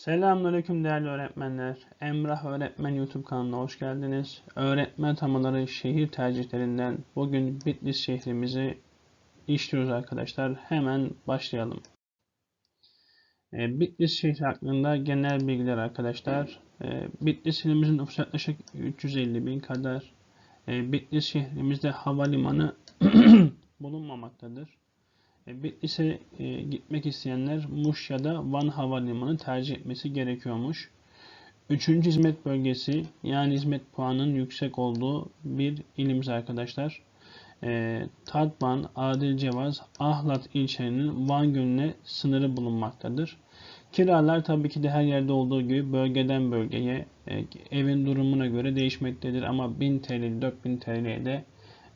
Selamünaleyküm değerli öğretmenler. Emrah Öğretmen YouTube kanalına hoş geldiniz. Öğretmen tamaları şehir tercihlerinden bugün Bitlis şehrimizi işliyoruz arkadaşlar. Hemen başlayalım. E, Bitlis şehri hakkında genel bilgiler arkadaşlar. E, Bitlis ilimizin nüfusu yaklaşık 350 bin kadar. E, Bitlis şehrimizde havalimanı bulunmamaktadır. E, Bitlis'e e, gitmek isteyenler Muş ya da Van Havalimanı tercih etmesi gerekiyormuş. Üçüncü hizmet bölgesi yani hizmet puanının yüksek olduğu bir ilimiz arkadaşlar. E, Tatvan, Adilcevaz, Ahlat ilçelerinin Van Gölü'ne sınırı bulunmaktadır. Kiralar tabii ki de her yerde olduğu gibi bölgeden bölgeye e, evin durumuna göre değişmektedir ama 1000 TL, 4000 TL'ye de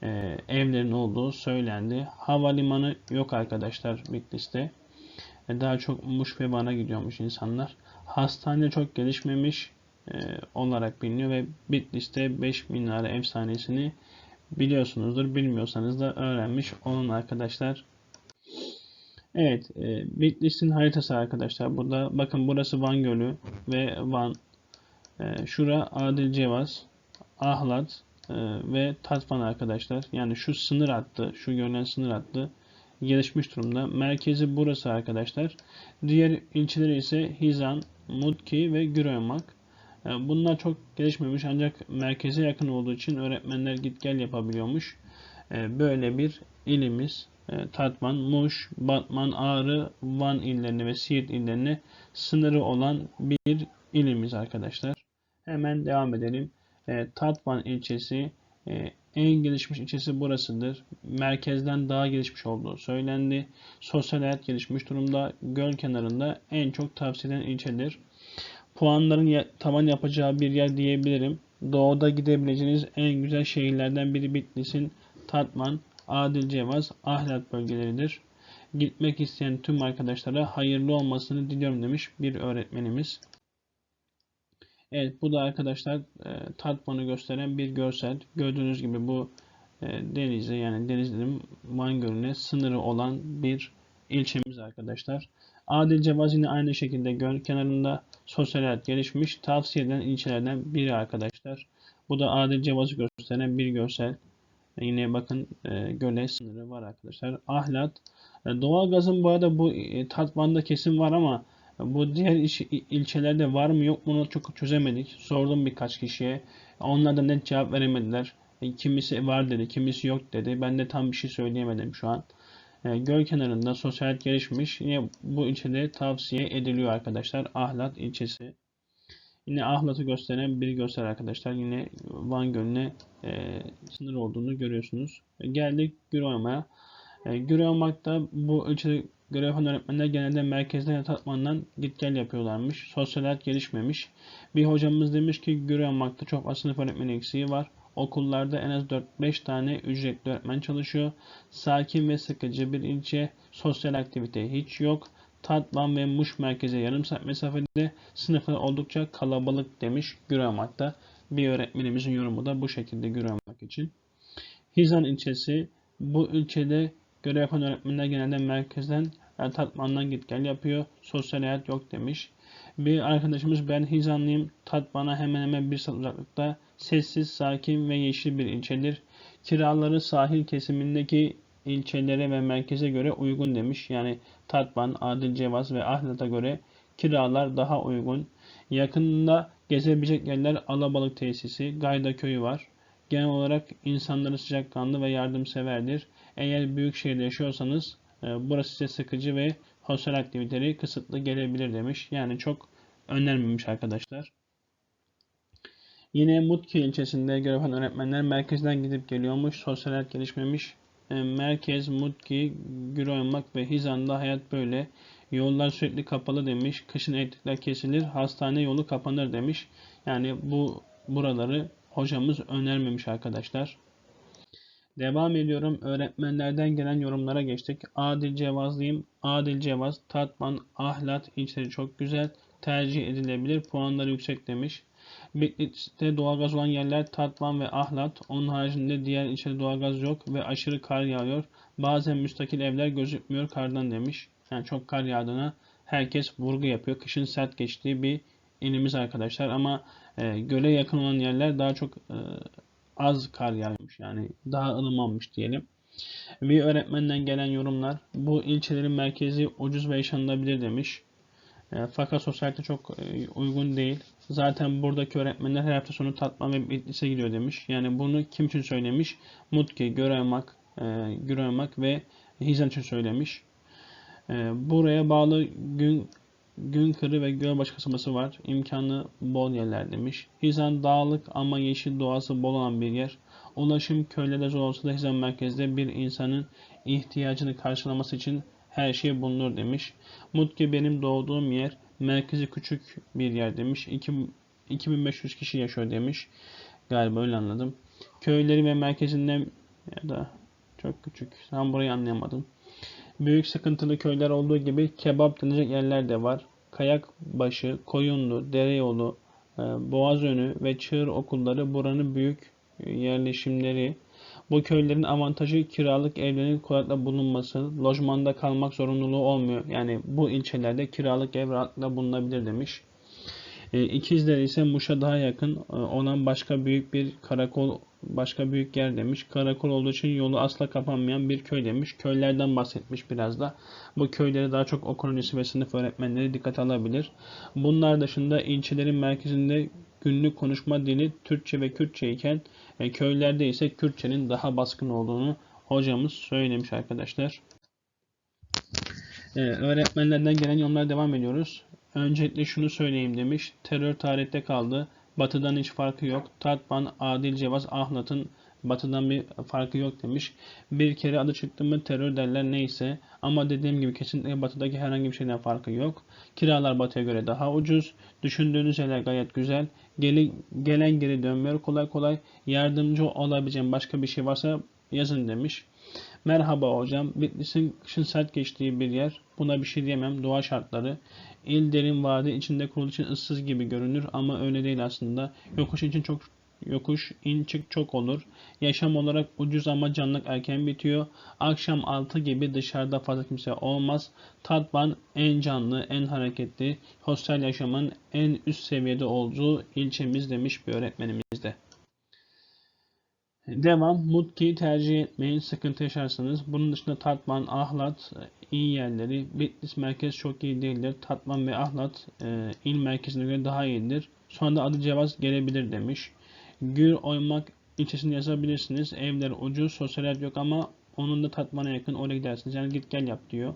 e, evlerin olduğu söylendi. Havalimanı yok arkadaşlar Bitlis'te. E, daha çok Muş ve Van'a gidiyormuş insanlar. Hastane çok gelişmemiş e, olarak biliniyor ve Bitlis'te 5 minare efsanesini biliyorsunuzdur. Bilmiyorsanız da öğrenmiş olun arkadaşlar. Evet, e, Bitlis'in haritası arkadaşlar. Burada bakın burası Van Gölü ve Van. E, şura Adil Cevaz, Ahlat, ve Tatvan arkadaşlar. Yani şu sınır hattı, şu görünen sınır hattı gelişmiş durumda. Merkezi burası arkadaşlar. Diğer ilçeleri ise Hizan, Mutki ve Güroymak. Ee, bunlar çok gelişmemiş ancak merkeze yakın olduğu için öğretmenler git gel yapabiliyormuş. Ee, böyle bir ilimiz. Tatvan, Muş, Batman, Ağrı, Van illerine ve Siirt illerine sınırı olan bir ilimiz arkadaşlar. Hemen devam edelim. E, Tatvan ilçesi e, en gelişmiş ilçesi burasıdır. Merkezden daha gelişmiş olduğu söylendi. Sosyal hayat gelişmiş durumda. Göl kenarında en çok tavsiye edilen ilçedir. Puanların tavan yapacağı bir yer diyebilirim. Doğuda gidebileceğiniz en güzel şehirlerden biri Bitlis'in Tatvan, Adilcevaz, Ahlat bölgeleridir. Gitmek isteyen tüm arkadaşlara hayırlı olmasını diliyorum demiş bir öğretmenimiz. Evet bu da arkadaşlar e, Tatvan'ı gösteren bir görsel. Gördüğünüz gibi bu e, denize yani Denizli'nin Van Gölü'ne sınırı olan bir ilçemiz arkadaşlar. Adil Cevaz aynı şekilde göl kenarında sosyal hayat gelişmiş tavsiye edilen ilçelerden biri arkadaşlar. Bu da Adil Cevaz'ı gösteren bir görsel. Yine bakın e, göle sınırı var arkadaşlar. Ahlat. E, doğalgazın bu arada bu e, Tatvan'da kesin var ama bu diğer iş, ilçelerde var mı yok mu onu çok çözemedik. Sordum birkaç kişiye. Onlar da net cevap veremediler. E, kimisi var dedi, kimisi yok dedi. Ben de tam bir şey söyleyemedim şu an. E, göl kenarında sosyal gelişmiş. Yine bu ilçede tavsiye ediliyor arkadaşlar. Ahlat ilçesi. Yine Ahlat'ı gösteren bir göster arkadaşlar. Yine Van Gölü'ne e, sınır olduğunu görüyorsunuz. E, geldik Güroymak'a. E, Güroymak'ta bu ilçede Görev yapan öğretmenler genelde merkezden ya tatmandan git gel yapıyorlarmış. Sosyal hayat gelişmemiş. Bir hocamız demiş ki görev çok az sınıf öğretmeni eksiği var. Okullarda en az 4-5 tane ücretli öğretmen çalışıyor. Sakin ve sıkıcı bir ilçe. Sosyal aktivite hiç yok. Tatvan ve Muş merkeze yarım saat mesafede sınıflar oldukça kalabalık demiş Güremak'ta. Bir öğretmenimizin yorumu da bu şekilde Güremak için. Hizan ilçesi bu ilçede Görev yapan öğretmenler genelde merkezden yani Tatvan'dan git gel yapıyor. Sosyal hayat yok demiş. Bir arkadaşımız ben Hizanlıyım. Tatvan'a hemen hemen bir saat uzaklıkta. Sessiz, sakin ve yeşil bir ilçedir. Kiraları sahil kesimindeki ilçelere ve merkeze göre uygun demiş. Yani Tatvan, Adil Cevaz ve Ahlat'a göre kiralar daha uygun. Yakında gezebilecek yerler Alabalık tesisi, Gayda köyü var. Genel olarak insanları sıcakkanlı ve yardımseverdir. Eğer büyük şehirde yaşıyorsanız burası size sıkıcı ve sosyal aktiviteleri kısıtlı gelebilir demiş. Yani çok önermemiş arkadaşlar. Yine Mutki ilçesinde görev öğretmenler merkezden gidip geliyormuş. Sosyal hayat gelişmemiş. E, merkez, Mutki, Güroymak ve Hizan'da hayat böyle. Yollar sürekli kapalı demiş. Kışın elektrikler kesilir. Hastane yolu kapanır demiş. Yani bu buraları hocamız önermemiş arkadaşlar. Devam ediyorum. Öğretmenlerden gelen yorumlara geçtik. Adil Cevazlıyım. Adil Cevaz, Tatman, Ahlat ilçeleri çok güzel. Tercih edilebilir. Puanları yüksek demiş. Bitlis'te doğalgaz olan yerler Tatvan ve Ahlat. Onun haricinde diğer ilçede doğalgaz yok ve aşırı kar yağıyor. Bazen müstakil evler gözükmüyor kardan demiş. Yani çok kar yağdığına herkes vurgu yapıyor. Kışın sert geçtiği bir ilimiz arkadaşlar ama e, göle yakın olan yerler daha çok e, az kar yağmış yani daha ılımanmış diyelim. Bir öğretmenden gelen yorumlar bu ilçelerin merkezi ucuz ve yaşanılabilir demiş. E, fakat sosyalite çok e, uygun değil. Zaten buradaki öğretmenler her hafta sonu Tatman ve Bitlis'e gidiyor demiş. Yani bunu kim için söylemiş? Mutki, Göremak, e, Güremak ve Hizan için söylemiş. E, buraya bağlı gün Günkırı ve Gölbaşı kasabası var. İmkanı bol yerler demiş. Hizan dağlık ama yeşil doğası bol olan bir yer. Ulaşım köylerde zor olsa da Hizan merkezde bir insanın ihtiyacını karşılaması için her şey bulunur demiş. Mutki benim doğduğum yer. Merkezi küçük bir yer demiş. 2, 2500 kişi yaşıyor demiş. Galiba öyle anladım. Köyleri ve merkezinden ya da çok küçük. Tam burayı anlayamadım. Büyük sıkıntılı köyler olduğu gibi kebap denecek yerler de var. Kayakbaşı, Koyunlu, Dereyolu, e, Boğazönü ve Çığır okulları buranın büyük yerleşimleri. Bu köylerin avantajı kiralık evlerin kolaylıkla bulunması, lojmanda kalmak zorunluluğu olmuyor. Yani bu ilçelerde kiralık ev rahatlıkla bulunabilir demiş. E, İkizler ise Muş'a daha yakın e, olan başka büyük bir karakol başka büyük yer demiş. Karakol olduğu için yolu asla kapanmayan bir köy demiş. Köylerden bahsetmiş biraz da. Bu köyleri daha çok okul ve sınıf öğretmenleri dikkat alabilir. Bunlar dışında ilçelerin merkezinde günlük konuşma dili Türkçe ve Kürtçe iken e, köylerde ise Kürtçenin daha baskın olduğunu hocamız söylemiş arkadaşlar. Ee, öğretmenlerden gelen yorumlara devam ediyoruz. Öncelikle şunu söyleyeyim demiş. Terör tarihte kaldı. Batı'dan hiç farkı yok. Tatban, Adil Cevaz, Ahlat'ın Batı'dan bir farkı yok demiş. Bir kere adı çıktı mı terör derler neyse. Ama dediğim gibi kesinlikle Batı'daki herhangi bir şeyden farkı yok. Kiralar Batı'ya göre daha ucuz. Düşündüğünüz şeyler gayet güzel. Geli, gelen geri dönmüyor kolay kolay. Yardımcı olabileceğim başka bir şey varsa yazın demiş. Merhaba hocam. Bitlis'in kışın sert geçtiği bir yer. Buna bir şey diyemem. Doğa şartları. İl derin vadi içinde kurulu için ıssız gibi görünür ama öyle değil aslında. Yokuş için çok yokuş, in çık çok olur. Yaşam olarak ucuz ama canlılık erken bitiyor. Akşam 6 gibi dışarıda fazla kimse olmaz. Tatvan en canlı, en hareketli, hostel yaşamın en üst seviyede olduğu ilçemiz demiş bir öğretmenimiz de. Devam. Mutki'yi tercih etmeyin. Sıkıntı yaşarsanız. Bunun dışında Tatvan, Ahlat iyi yerleri. Bitlis merkez çok iyi değildir. Tatvan ve Ahlat e, il merkezine göre daha iyidir. Sonra da adı Cevaz gelebilir demiş. Gür Oymak ilçesini yazabilirsiniz. Evler ucuz, sosyal yok ama onun da Tatvan'a yakın oraya gidersiniz. Yani git gel yap diyor.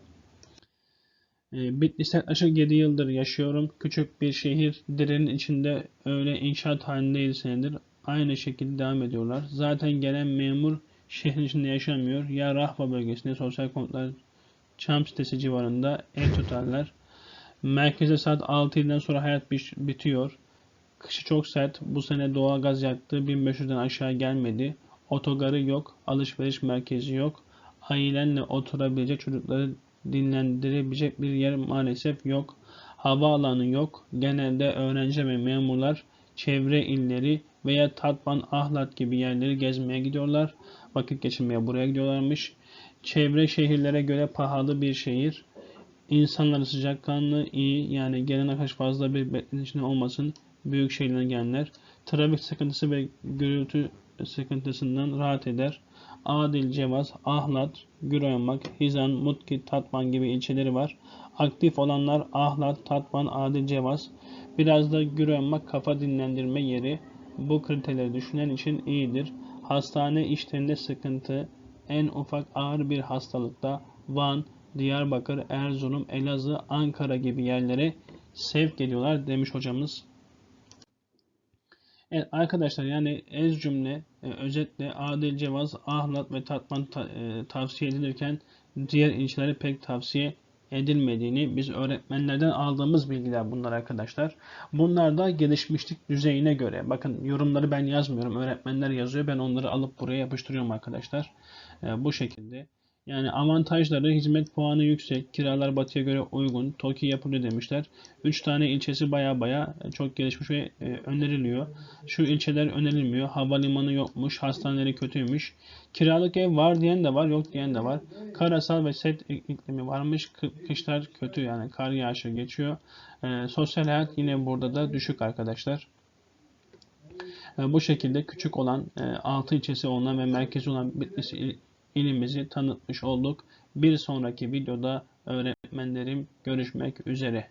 E, Bitlis'te yaklaşık 7 yıldır yaşıyorum. Küçük bir şehir. Derenin içinde öyle inşaat halinde 7 senedir aynı şekilde devam ediyorlar. Zaten gelen memur şehrin içinde yaşamıyor. Ya Rahva bölgesinde sosyal konutlar Çam sitesi civarında ev tutarlar. Merkeze saat 6'dan sonra hayat bitiyor. Kışı çok sert. Bu sene doğal gaz yaktı. 1500'den aşağı gelmedi. Otogarı yok. Alışveriş merkezi yok. Ailenle oturabilecek çocukları dinlendirebilecek bir yer maalesef yok. Havaalanı yok. Genelde öğrenci ve memurlar çevre illeri veya Tatvan, Ahlat gibi yerleri gezmeye gidiyorlar. Vakit geçirmeye buraya gidiyorlarmış. Çevre şehirlere göre pahalı bir şehir. İnsanları sıcakkanlı, iyi yani gelen arkadaş fazla bir içinde olmasın. Büyük şehirlerden gelenler. Trafik sıkıntısı ve gürültü sıkıntısından rahat eder. Adil, Cevaz, Ahlat, Güroyamak, Hizan, Mutki, Tatvan gibi ilçeleri var. Aktif olanlar Ahlat, Tatvan, Adil, Cevaz. Biraz da Güroyamak kafa dinlendirme yeri. Bu kriterleri düşünen için iyidir. Hastane işlerinde sıkıntı, en ufak ağır bir hastalıkta Van, Diyarbakır, Erzurum, Elazığ, Ankara gibi yerlere sevk ediyorlar demiş hocamız. Evet arkadaşlar yani ez cümle e, özetle Adil Cevaz, Ahlat ve Tatman ta, e, tavsiye edilirken diğer ilçelere pek tavsiye edilmediğini biz öğretmenlerden aldığımız bilgiler bunlar arkadaşlar. Bunlar da gelişmişlik düzeyine göre. Bakın yorumları ben yazmıyorum. Öğretmenler yazıyor. Ben onları alıp buraya yapıştırıyorum arkadaşlar. E, bu şekilde. Yani avantajları hizmet puanı yüksek, kiralar batıya göre uygun, TOKİ yapılıyor demişler. 3 tane ilçesi baya baya çok gelişmiş ve e, öneriliyor. Şu ilçeler önerilmiyor. Havalimanı yokmuş, hastaneleri kötüymüş. Kiralık ev var diyen de var, yok diyen de var. Karasal ve set iklimi varmış. Kı- Kışlar kötü yani kar yağışı geçiyor. E, sosyal hayat yine burada da düşük arkadaşlar. E, Bu şekilde küçük olan 6 ilçesi olan ve merkezi olan Bitlis ilimizi tanıtmış olduk. Bir sonraki videoda öğretmenlerim görüşmek üzere.